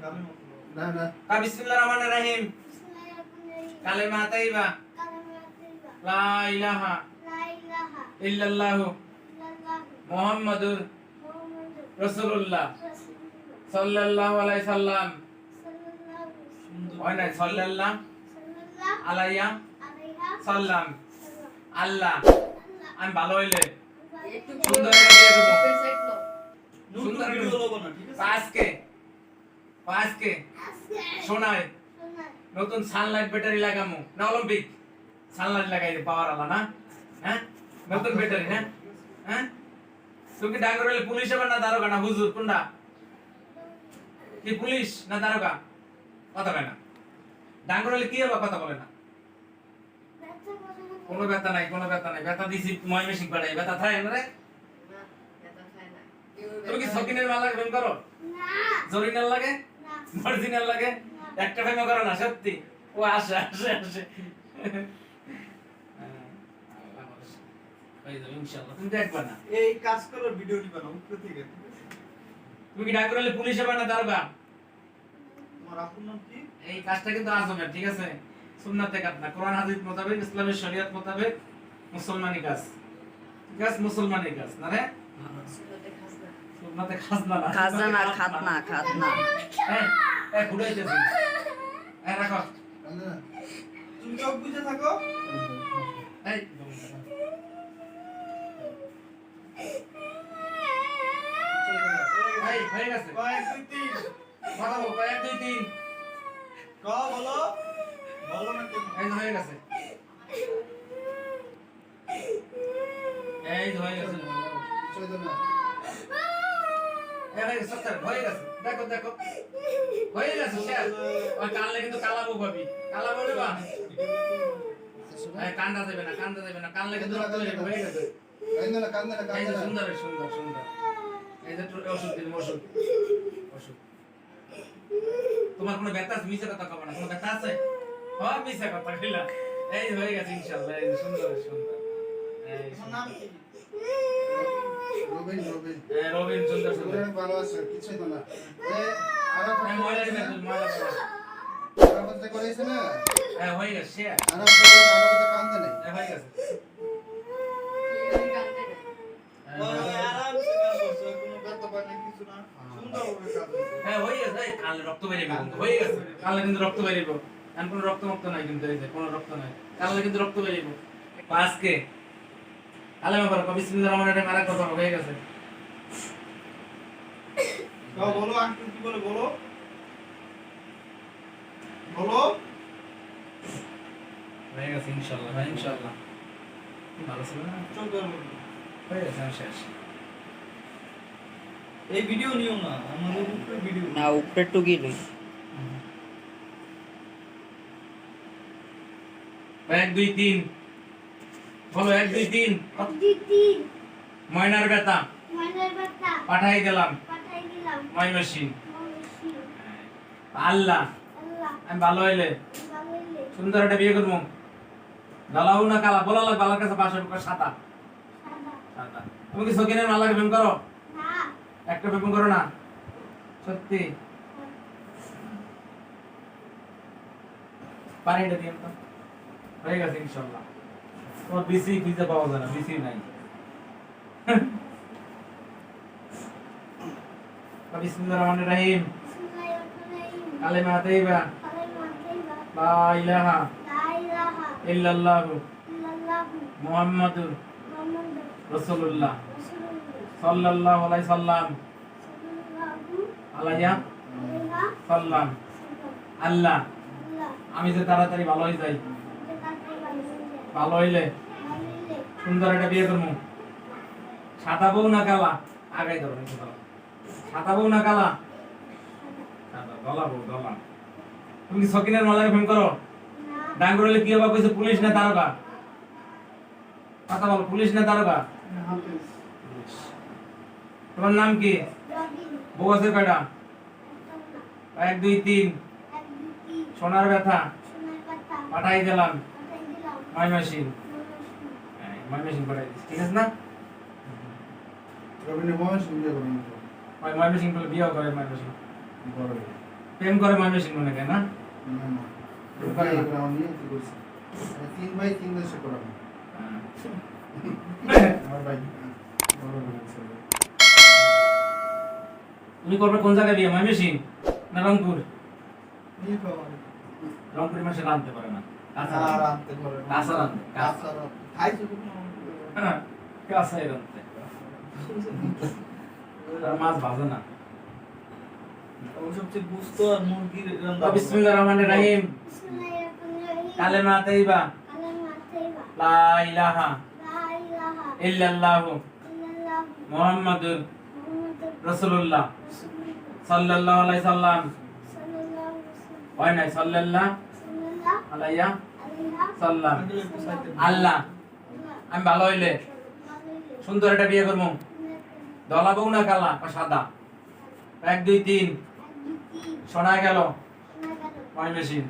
না না। কা বিসমিল্লাহির রহমানির রহিম। কালেমা তাইবা। লা ইলাহা ইল্লাল্লাহু মুহাম্মাদুর রাসূলুল্লাহ সাল্লাল্লাহু আলাইহি সাল্লাম। হয় না সাল্লাল্লাহ আলাইয়া সাল্লাম। আল্লাহ। আমি ভালো হইলে সুন্দর করে সুন্দর সুন্দর পাঁচকে শোনায় নতুন সানলাইট ব্যাটারি লাগামু। না অলিম্পিক। সানলাইট লাগাই পাওয়ার আলা না? হ্যাঁ? নতুন ব্যাটারি না হ্যাঁ? তুমি ডাঙ্গর হলে পুলিশ হবে না দারোগা না হুজুর? কোনটা? কি পুলিশ না দারোগা কথা বলে না। ডাঙ্গর হলে কি হবে কথা বলে না? কোনো ব্যথা নাই কোনো ব্যথা নাই। ব্যথা দিছি ময় মেশিন পাঠাই। ব্যথা থাকে না রে? না না। তুমি কি সকিনের মালা প্রেম করো? জরিনাল লাগে? মার্জিনাল লাগে একটা প্রেম করো না সত্যি। ও আসে আসে আসে। হয়ে দেখবা না। এই কাজ করো ভিডিও নিবা না উপরে থেকে তুমি কি ডাক করলে পুলিশ হবে না দারোগা তোমার আপন নাম কি? এই কাজটা কিন্তু আজমের ঠিক আছে? সুন্নাতে কাজ না কোরআন হাদিস মোতাবেক ইসলামের শরীয়ত মোতাবেক মুসলমানি কাজ। ঠিক আছে? মুসলমানি কাজ না রে সুন্দরতে খাস না সুন্নাতে খাজনা না খাজনা খাতনা খাতনা। হ্যাঁ হ্যাঁ ঘুরাইতেছি হ্যাঁ রাখো। তুমি চোখ বুঝে থাকো। এই হয়ে গেছে। কয়েক দুই তিন। কথা কয়েক দুই তিন। ক বলো। বলো না এই হয়ে গেছে। এই হয়ে গেছে। হয়ে গেছে। দেখো দেখো। হয়ে গেছে স্যার ওই কানলে কিন্তু কালাবো ভাবি কালাবো রে বা। এই কান্দা দেবে না কান্দা দেবে না। কানলে কিন্তু হয়ে গেছে। সুন্দর সুন্দর সুন্দর। এই যে তোর ওষুধ দিন ওষুধ। ওষুধ। তোমার কোনো ব্যথা আছে? মিছে কথা কবে না। কোনো ব্যথা আছে? হ্যাঁ মিছে কথা কইলা এই হয়ে গেছে ইনশাআল্লাহ এই সুন্দর সুন্দর। এই রবিন সুন্দর সুন্দর। দিবেন তুই ময়লা দিবেন। এই হয়ে হয়ে কেউ না কিছু। হ্যাঁ হয়ে গেছে। কালে রক্ত বেরিয়ে কিন্তু হয়ে গেছে। কালে কিন্তু রক্ত বেরিয়ে কোনো রক্ত মুক্ত নাই কিন্তু কোনো রক্ত নাই। কালে কিন্তু রক্ত বেরিয়ে আজকে কালে ব্যাপার কবি বিসমিল্লাহির রহমানির রহিম আরেক কথা হয়ে গেছে। ক বলো আঙ্কেল কি বলে বলো? বলো। হয়ে গেছে ইনশাআল্লাহ ভাই ইনশাআল্লাহ। ভালো ছিল না? ধরো। হয়ে গেছে শেষ। এই ভিডিও নিও না আমাদের উপরে ভিডিও। না উপরে টুকি লই এক দুই তিন। বলো এক দুই তিন। ময়নার ব্যথা। পাঠাই দিলাম। ময় মেশিন আল্লাহ। আমি ভালো হইলে। সুন্দর একটা বিয়ে করব। লালাও না কালা? বলা লাগবে আল্লাহর কাছে পাশে সাদা। সাদা। তুমি কি সকিনের মালাকে প্রেম করো? একটা প্রেম করো না? সত্যি? পানিটা দিয়ে তো। হয়ে গেছে ইনশাল্লাহ। তোমার বিসি খুঁজে পাওয়া যায় না বিসি নাই। বিসমিল্লাহির রহিম। কালেমা তাইবা। লা ইলাহা ইল্লাল্লাহু মুহাম্মাদুর রাসূলুল্লাহ। সাল্লাল্লাহু আলাইহি সাল্লাম। আলাইয়া সাল্লাম। আল্লাহ। আমি যে তাড়াতাড়ি ভালো হয়ে যাই। ভালো হইলে সুন্দর একটা বিয়ে করব সাদা বউ না কালা? আগাই একটু সাদা বউ না কালা? দলা বউ দলা তুমি সকিনের মালাকে ফোন করো? ডাঙ্গুর হলে কি হবে কইছে পুলিশ না দারোগা কথা বলো পুলিশ না দারোগা তোমার নাম কি? বউ আছে কয়টা? এক দুই তিন। সোনার ব্যথা। পাঠাই দিলাম। ময় মেশিন ময় মেশিন পাঠাই দিচ্ছি ঠিক আছে না ময় ময় মেশিন করলে বিয়েও করে ময় মেশিন প্রেম করে ময়মনসিং মনে করে না। করে? তিন ভাই তিন দেশে। বড় তুমি করবে কোন জায়গায় বিয়ে ময়মনসিং না রংপুর। রংপুরের মানুষের আনতে পারে না কখনো? হ্যাঁ, মাছ ভাজে না। সবচেয়ে গুস্ত আর মুরগির বিসমিল্লাহির রহমানির রহিম। কালেমা তাইবা লা ইলাহা ইল্লাল্লাহু মুহাম্মাদুর রাসূলুল্লাহ। সাল্লাল্লাহু আলাইহি সাল্লাম। হয় নাই সাল্লাল্লাহু আলাইহি সাল্লাম। আল্লাহ আমি ভালো হইলে সুন্দর একটা বিয়ে করব। দলা বউ না কালা বা সাদা। এক দুই তিন। শোনা গেল। ময় মেশিন।